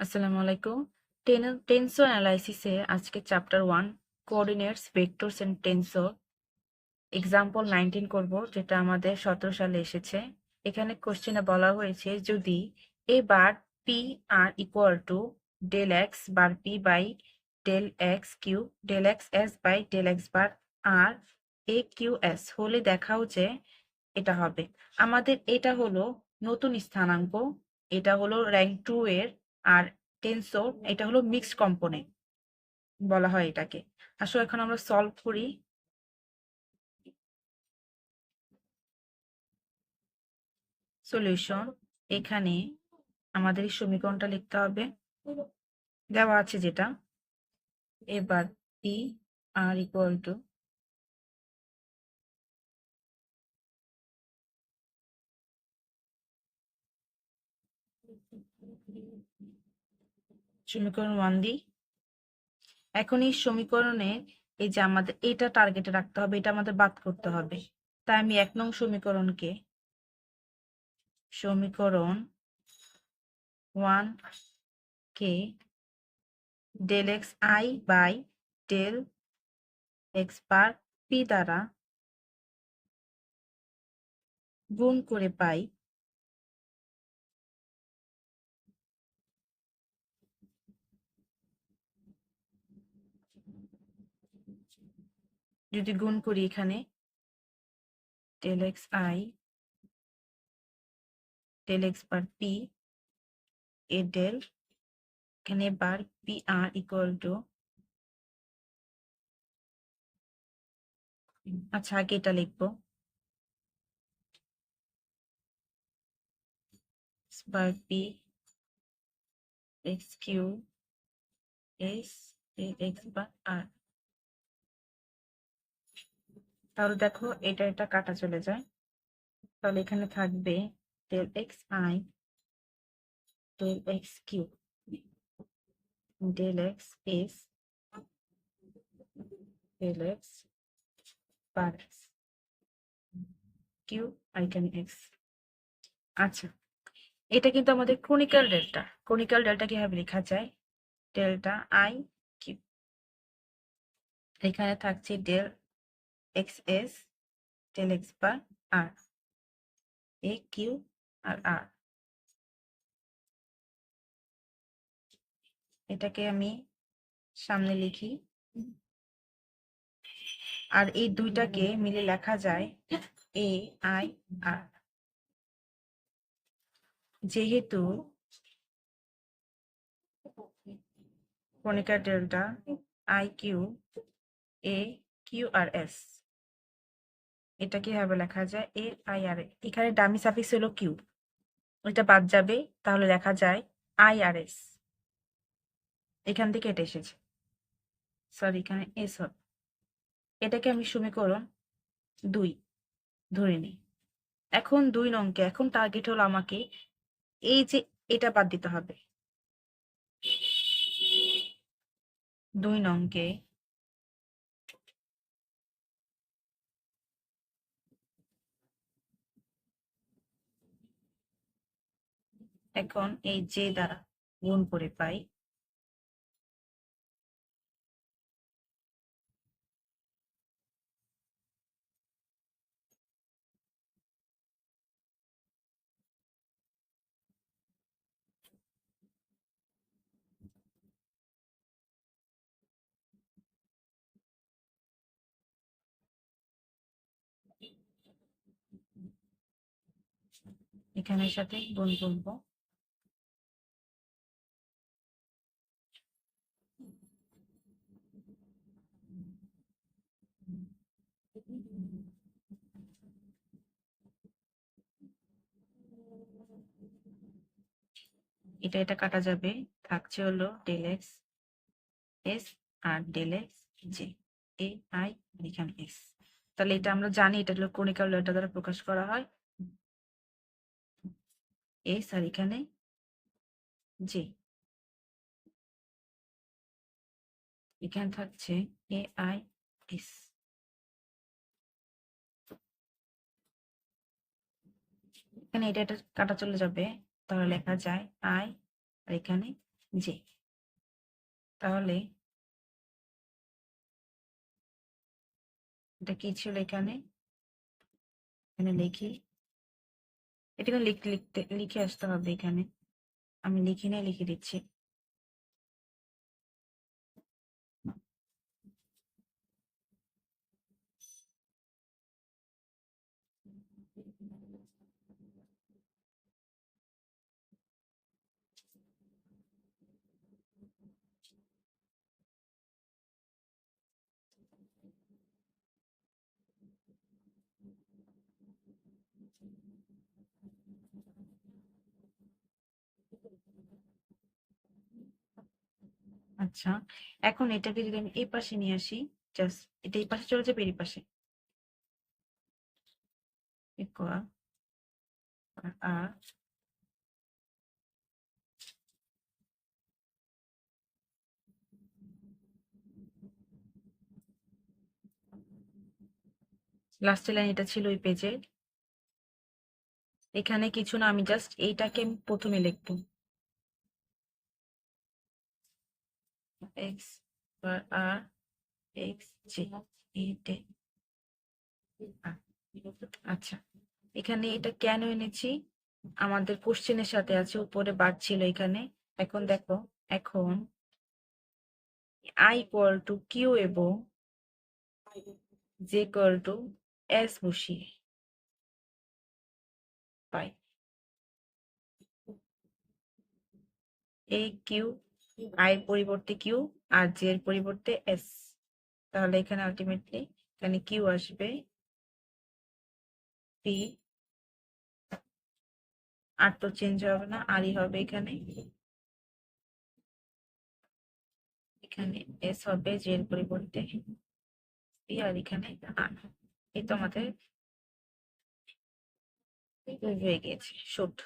আসসালামু আলাইকুম। টেন্সর অ্যানালাইসিসে আজকে chapter one coordinates vectors and tensor example nineteen করব, যেটা আমাদের সতেরো সালে এসেছে। এখানে কোশ্চেনে বলা হয়েছে, যদি A bar P R equal to del x bar P by del x Q del x S by del x bar R A Q S হলে দেখাও যে এটা হবে। আমাদের এটা হলো নতুন স্থানাঙ্ক, এটা হলো র্যাঙ্ক টু এর আর টেন্সর এটা হলো মিক্সড কম্পোনেন্ট বলা হয় এটাকে। আসলে এখন আমরা সলভ করি। সলিউশন এখানে আমাদের এই সমীকরণটা লিখতে হবে। দেওয়া আছে যেটা। এবার পি আর ইকুয়াল টু সমীকরণ ওয়ান দিই। এখন এই সমীকরণে এই যে আমাদের এটা টার্গেটে রাখতে হবে, এটা আমাদের বাদ করতে হবে। তাই আমি এক নং সমীকরণকে, সমীকরণ one K del x I by del x bar P দ্বারা গুণ করে পাই যদি গুণ করি এখানে del x I del x bar P A del এখানে bar P R equal to আচ্ছা আগে এটা লিখব। Bar P x Q S x bar R তাহলে দেখো এটা এটা কাটা চলে যায়। তাহলে এখানে থাকবে del x I del x Q del x S del x bar Q এখানে এক্স আচ্ছা এটা কিন্তু আমাদের ক্রনিক্যাল ডেল্টা ক্রনিক্যাল ডেল্টা কীভাবে লেখা যায়? ডেল্টা আই কিউ এখানে থাকছে del x S del x bar R A Q R R এটাকে আমি সামনে লিখি। আর এই দুইটাকে মিলে লেখা যায় এ আই আর যেহেতু কণিকা delta I Q A Q R S এটা কীভাবে লেখা যায়? এ আই আর এ এখানে ডামি সাফিক্স হলো কিউ এটা বাদ যাবে, তাহলে লেখা যায় আই আর এস এখান থেকে এটা এসেছে। সরি এখানে এস হবে। এটাকে আমি সমীকরণ দুই ধরে নিই। এখন দুই নংকে, এখন টার্গেট হলো আমাকে এই যে এটা বাদ দিতে হবে। দুই নংকে এখন এই যে দ্বারা গুণ করে পাই এখানের সাথে গুণ করব। এটা এটা কাটা যাবে। থাকছে হলো del x S R del x J A I এখানে এস তাহলে এটা আমরা জানি এটা হলো কনিকাল লেটার দ্বারা প্রকাশ করা হয়। এস আর এখানে জে এখানে থাকছে এ আই এস এখানে এটা এটা কাটা চলে যাবে। তাহলে লেখা যায় আই আর এখানে জে। তাহলে এটা কি ছিল এখানে? এখানে লিখি। এটাকে লিখ- লিখতে, লিখে আসতে হবে এখানে। আমি লিখি না লিখে দিচ্ছি। আচ্ছা এখন এটাকে যদি আমি এই পাশে নিয়ে আসি জাস্ট এটা এই পাশে চলে যাবে এই পাশে। লাস্টের লাইন এটা ছিল ওই পেজে এখানে কিছু না, আমি জাস্ট এইটাকে আমি প্রথমে লিখব। এক্স আর এক্স জি এইটে আচ্ছা এখানে এটা কেন এনেছি? আমাদের কোশ্চেনের সাথে আছে, উপরে বার ছিল এখানে। এখন দেখো, এখন আই ইকুয়াল টু কিউ এবং জে ইকুয়াল টু এস বসিয়ে পাই। এই কিউ আই এর পরিবর্তে কিউ আর জে এর পরিবর্তে এস তাহলে এখানে আলটিমেটলি এখানে কিউ আসবে পি আর তো চেঞ্জ হবে না আরই হবে এখানে। এখানে এস হবে জে এর পরিবর্তে পি আর এখানে আর এই তো আমাদের হয়ে গিয়েছে শুট